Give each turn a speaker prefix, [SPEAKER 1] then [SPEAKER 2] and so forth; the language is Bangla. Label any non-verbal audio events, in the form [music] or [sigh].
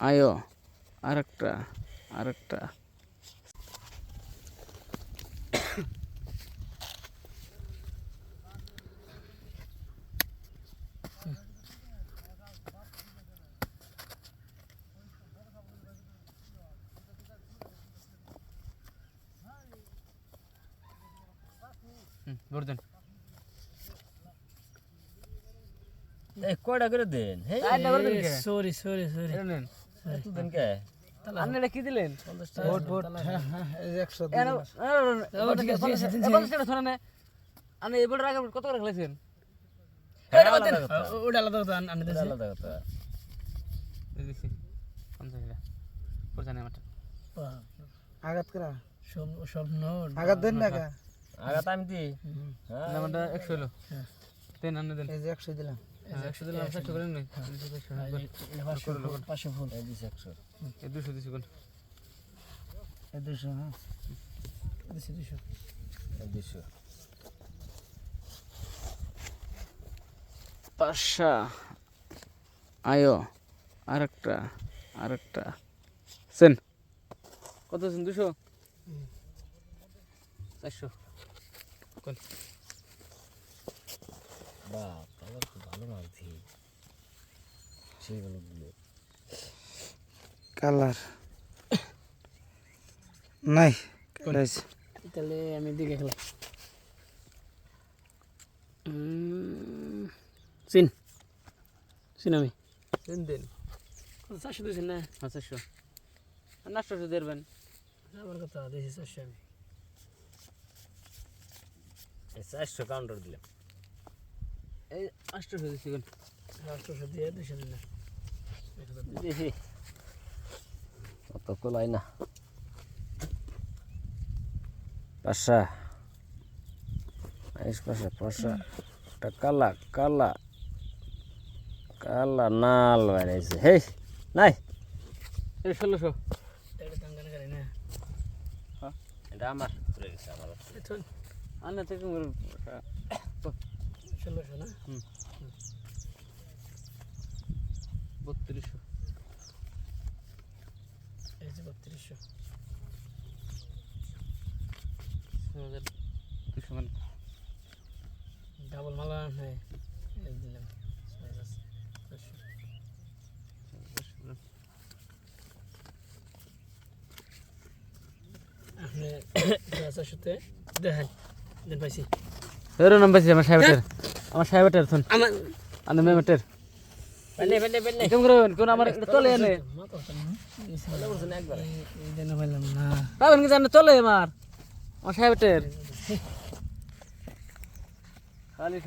[SPEAKER 1] আয়ো আরেকটা আরেকটা। বর্ধন
[SPEAKER 2] এই কয়টা করে দেন?
[SPEAKER 3] সরি সরি সরি
[SPEAKER 2] কে?
[SPEAKER 1] আপনি এটা কি দিলেন?
[SPEAKER 3] ভোট ভোট হ্যাঁ হ্যাঁ একশো।
[SPEAKER 1] আপনি এই আগে কত করে খেলেছেন?
[SPEAKER 2] হ্যাঁ, আলাদা কথা।
[SPEAKER 3] ওটা আলাদা কথা
[SPEAKER 2] আলাদা কথা।
[SPEAKER 1] দিছি পঞ্চাশ টাকা। পয়সা নেই আমার
[SPEAKER 4] আঘাত করা? আঘাত দেন না কা
[SPEAKER 2] আমি দি হ্যাঁ।
[SPEAKER 1] আমারটা একশো হলো। দেন আপনি দেন।
[SPEAKER 4] এই যে একশো দিলাম।
[SPEAKER 3] পাঁচশো ফুল
[SPEAKER 2] এই দিছি একশো।
[SPEAKER 1] দুশো দিছি কোন
[SPEAKER 4] দুশো হ্যাঁ।
[SPEAKER 1] আয়ো আরেকটা আরেকটা। সেন। কত সেন দুশো? চারশো। কোন
[SPEAKER 2] বাপ। তাহলে তো ভালো মাছ দি সেই ভালো
[SPEAKER 4] কালার। নাই
[SPEAKER 3] তাহলে আমি দিকে খেলা। চিন চিন আমি।
[SPEAKER 1] সেন দেন।
[SPEAKER 3] চারশো দিয়েছেন না?
[SPEAKER 1] হ্যাঁ চারশো। আর নাস্তা শুধু দেবেন।
[SPEAKER 3] আমার কথা দিয়েছি চারশো আমি।
[SPEAKER 2] চারশো কাউন্টার দিলাম।
[SPEAKER 1] এই আটশোশো দিছি কোন
[SPEAKER 3] দিয়ে দুশো না।
[SPEAKER 1] দিছি।
[SPEAKER 2] অত কোলাই না। পাশা আইস পাশা পাশা একটা কালা কালা। কালা নাল বেড়াইছে। হেই নাই।
[SPEAKER 1] এই ষোলোশো।
[SPEAKER 3] এটা
[SPEAKER 2] এটা আমার।
[SPEAKER 1] আন্না থেকে
[SPEAKER 3] ষোলোশো না?
[SPEAKER 1] বত্রিশশো।
[SPEAKER 3] এই যে বত্রিশশো।
[SPEAKER 1] দুশো মানে
[SPEAKER 3] ডাবল মালা হ্যাঁ দিলাম। আপনি [coughs] দেখেন দেন পাইছি
[SPEAKER 1] এর নাম বেশি আমার সাহেবের। আমার সাহেবের থন
[SPEAKER 3] আমার
[SPEAKER 1] কেমন করবেন কোন এটা চলে এনে। পাবেন জানে চলে আমার। আমার সাহেবের। খালি